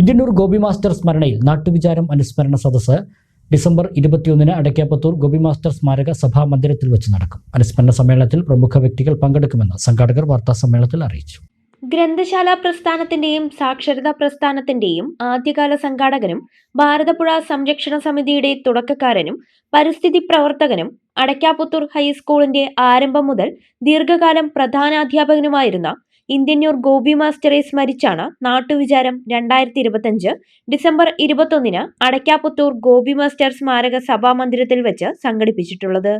Indianoor Gopi master സ്മരണയിൽ നാട്ടുവിചാരം അനുസ്മരണ സദസ്സ് ഡിസംബർ ഇരുപത്തിയൊന്നിന് അടയ്ക്കാപ്പത്തൂർ ഗോപി മാസ്റ്റർ സ്മാരക സഭാ മന്ദിരത്തിൽ വെച്ച് നടക്കും. അനുസ്മരണ സമ്മേളനത്തിൽ പ്രമുഖ വ്യക്തികൾ പങ്കെടുക്കുമെന്ന് സംഘാടകർ വാർത്താ സമ്മേളനത്തിൽ അറിയിച്ചു. ഗ്രന്ഥശാല പ്രസ്ഥാനത്തിന്റെയും സാക്ഷരതാ പ്രസ്ഥാനത്തിന്റെയും ആദ്യകാല സംഘാടകനും ഭാരതപ്പുഴ സംരക്ഷണ സമിതിയുടെ തുടക്കക്കാരനും പരിസ്ഥിതി പ്രവർത്തകനും അടയ്ക്കാപ്പുത്തൂർ ഹൈസ്കൂളിന്റെ ആരംഭം മുതൽ ദീർഘകാലം പ്രധാനാധ്യാപകനുമായിരുന്ന ഇന്ത്യന്നൂർ ഗോപി മാസ്റ്ററെ സ്മരിച്ചാണ് നാട്ടുവിചാരം രണ്ടായിരത്തി ഇരുപത്തഞ്ച് ഡിസംബർ ഇരുപത്തൊന്നിന് അടയ്ക്കാപ്പുത്തൂർ ഗോപി മാസ്റ്റർ സ്മാരക സഭാ മന്ദിരത്തിൽ വെച്ച് സംഘടിപ്പിച്ചിട്ടുള്ളത്.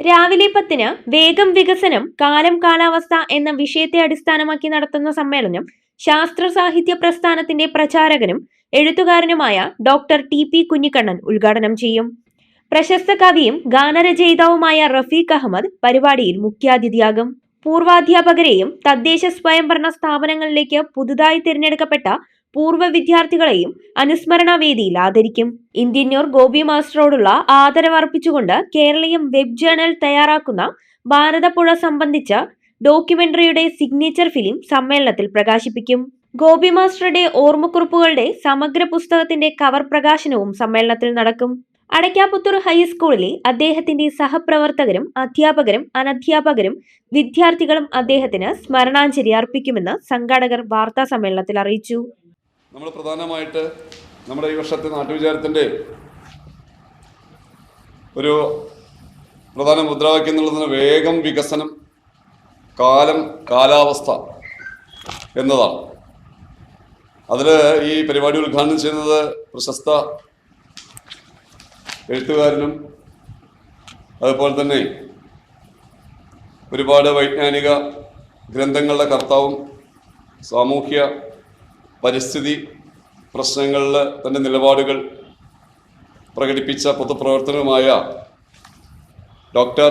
രാവിലെ പത്തിന് വേഗം വികസനം കാലം കാലാവസ്ഥ എന്ന വിഷയത്തെ അടിസ്ഥാനമാക്കി നടത്തുന്ന സമ്മേളനം ശാസ്ത്ര സാഹിത്യ പ്രസ്ഥാനത്തിന്റെ പ്രചാരകനും എഴുത്തുകാരനുമായ ഡോക്ടർ ടി പി കുഞ്ഞിക്കണ്ണൻ ഉദ്ഘാടനം ചെയ്യും. പ്രശസ്ത കവിയും ഗാനരചയിതാവുമായ റഫീഖ് അഹമ്മദ് പരിപാടിയിൽ മുഖ്യാതിഥിയാകും. പൂർവാധ്യാപകരെയും തദ്ദേശ സ്വയംഭരണ സ്ഥാപനങ്ങളിലേക്ക് പുതുതായി തിരഞ്ഞെടുക്കപ്പെട്ട പൂർവ വിദ്യാർത്ഥികളെയും അനുസ്മരണ വേദിയിൽ ആദരിക്കും ഇന്ത്യന്നൂർ ഗോപി മാസ്റ്ററോടുള്ള ആദരവർപ്പിച്ചുകൊണ്ട് കേരളീയം വെബ് ജേണൽ തയ്യാറാക്കുന്ന ഭാരതപ്പുഴ സംബന്ധിച്ച ഡോക്യുമെന്ററിയുടെ സിഗ്നേച്ചർ ഫിലിം സമ്മേളനത്തിൽ പ്രകാശിപ്പിക്കും. ഗോപി മാസ്റ്ററുടെ ഓർമ്മക്കുറിപ്പുകളുടെ സമഗ്ര പുസ്തകത്തിന്റെ കവർ പ്രകാശനവും സമ്മേളനത്തിൽ നടക്കും. അടയ്ക്കാപുത്തൂർ ഹൈസ്കൂളിലെ അദ്ദേഹത്തിന്റെ സഹപ്രവർത്തകരും അധ്യാപകരും അനധ്യാപകരും വിദ്യാർത്ഥികളും അദ്ദേഹത്തിന് സ്മരണാഞ്ജലി അർപ്പിക്കുമെന്ന് സംഘാടകർ വാർത്താ സമ്മേളനത്തിൽ അറിയിച്ചു. നമ്മൾ പ്രധാനമായിട്ട് നമ്മുടെ ഈ വർഷത്തെ നാട്ടുവിചാരത്തിന്റെ ഒരു പ്രധാന മുദ്രാവാക്യം എന്നുള്ളതിന് വേഗം വികസനം കാലം കാലാവസ്ഥ എന്നതാണ്. അതിൽ ഈ പരിപാടി ഉദ്ഘാടനം ചെയ്യുന്നത് പ്രശസ്ത എഴുത്തുകാരനും അതുപോലെ തന്നെ ഒരുപാട് വൈജ്ഞാനിക ഗ്രന്ഥങ്ങളുടെ കർത്താവും സാമൂഹ്യ പരിസ്ഥിതി പ്രശ്നങ്ങളിൽ തന്റെ നിലപാടുകൾ പ്രകടിപ്പിച്ച പൊതുപ്രവർത്തനവുമായ ഡോക്ടർ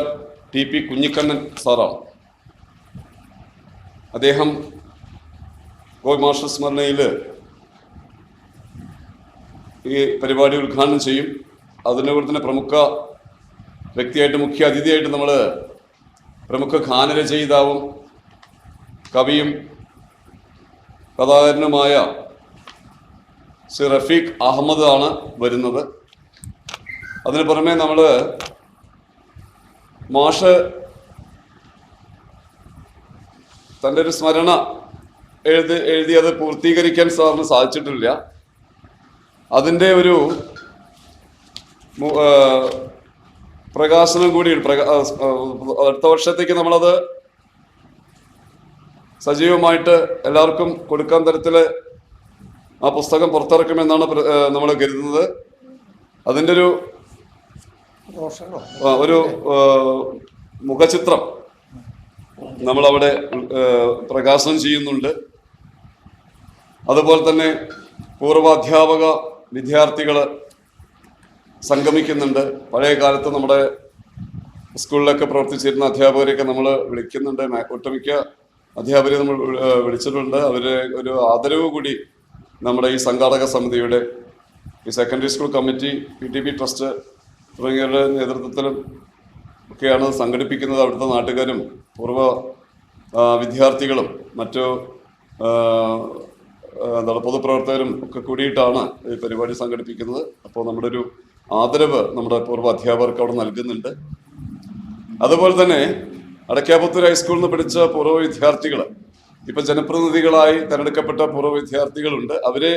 ടി പി കുഞ്ഞിക്കണ്ണൻ സാറാണ്. അദ്ദേഹം ഗോയ് മാസ്റ്റർ സ്മരണയിൽ ഈ പരിപാടി ഉദ്ഘാടനം ചെയ്യും. കൂടെ തന്നെ പ്രമുഖ വ്യക്തിയായിട്ട് മുഖ്യ അതിഥിയായിട്ട് നമ്മൾ പ്രമുഖ ഗാനരചയിതാവും കവിയും കഥാകാരനുമായ ശ്രീ റഫീഖ് അഹമ്മദ് ആണ് വരുന്നത്. അതിന് പുറമെ നമ്മൾ മാഷ് തന്റെ ഒരു സ്മരണ എഴുതി എഴുതി അത് പൂർത്തീകരിക്കാൻ സാറിന് സാധിച്ചിട്ടില്ല. അതിന്റെ ഒരു പ്രകാശനം കൂടി അടുത്ത വർഷത്തേക്ക് നമ്മളത് സജീവമായിട്ട് എല്ലാവർക്കും കൊടുക്കാൻ തരത്തിൽ ആ പുസ്തകം പുറത്തിറക്കുമെന്നാണ് നമ്മൾ കരുതുന്നത്. അതിന്റെ ഒരു ഒരു മുഖചിത്രം നമ്മളവിടെ പ്രകാശനം ചെയ്യുന്നുണ്ട്. അതുപോലെ തന്നെ പൂർവാധ്യാപക വിദ്യാർത്ഥികൾ സംഗമിക്കുന്നുണ്ട്. പഴയ കാലത്ത് നമ്മുടെ സ്കൂളിലൊക്കെ പ്രവർത്തിച്ചിരുന്ന അധ്യാപകരെയൊക്കെ നമ്മൾ വിളിക്കുന്നുണ്ട്. ഒട്ടുമിക്ക അധ്യാപകരെ നമ്മൾ വിളിച്ചിട്ടുണ്ട്. അവരെ ഒരു ആദരവ് കൂടി നമ്മുടെ ഈ സംഘാടക സമിതിയുടെ ഈ secondary school committee P T P trust തുടങ്ങിയവരുടെ നേതൃത്വത്തിലും ഒക്കെയാണ് സംഘടിപ്പിക്കുന്നത്. അവിടുത്തെ നാട്ടുകാരും പൂർവ വിദ്യാർത്ഥികളും മറ്റു എന്താണ് പൊതുപ്രവർത്തകരും ഒക്കെ കൂടിയിട്ടാണ് ഈ പരിപാടി സംഘടിപ്പിക്കുന്നത്. അപ്പോൾ നമ്മുടെ ഒരു ആദരവ് നമ്മുടെ പൂർവ അധ്യാപകർക്ക് അവിടെ നൽകുന്നുണ്ട്. അതുപോലെ തന്നെ അടയ്ക്കാപുത്തൂർ ഹൈസ്കൂളിൽ നിന്ന് പഠിച്ച പൂർവ വിദ്യാർത്ഥികൾ ഇപ്പൊ ജനപ്രതിനിധികളായി തെരഞ്ഞെടുക്കപ്പെട്ട പൂർവ വിദ്യാർത്ഥികളുണ്ട്. അവരെ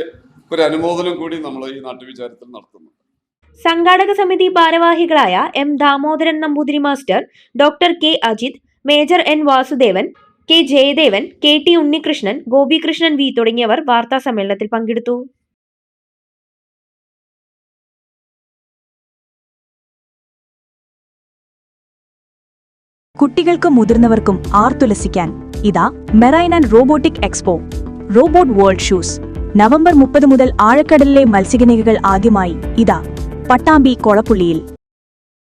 ഒരു അനുമോദനം കൂടി നമ്മൾ ഈ നാട്ടുവിചാരത്തിൽ നടത്തുന്നു സംഘാടക സമിതി ഭാരവാഹികളായ M Damodaran Namboothiri master doctor K Ajith major N Vasudevan K Jayadevan K T Unnikrishnan Gopikrishnan V തുടങ്ങിയവർ വാർത്താ സമ്മേളനത്തിൽ പങ്കെടുത്തു. കുട്ടികൾക്കും മുതിർന്നവർക്കും ആർത്തുലസിക്കാൻ ഇതാ marine and robotic expo robot world shows. November മുപ്പത് മുതൽ ആഴക്കടലിലെ മത്സ്യകന്യകകൾ ആദ്യമായി ഇതാ പട്ടാമ്പി കൊളപ്പുള്ളിയിൽ.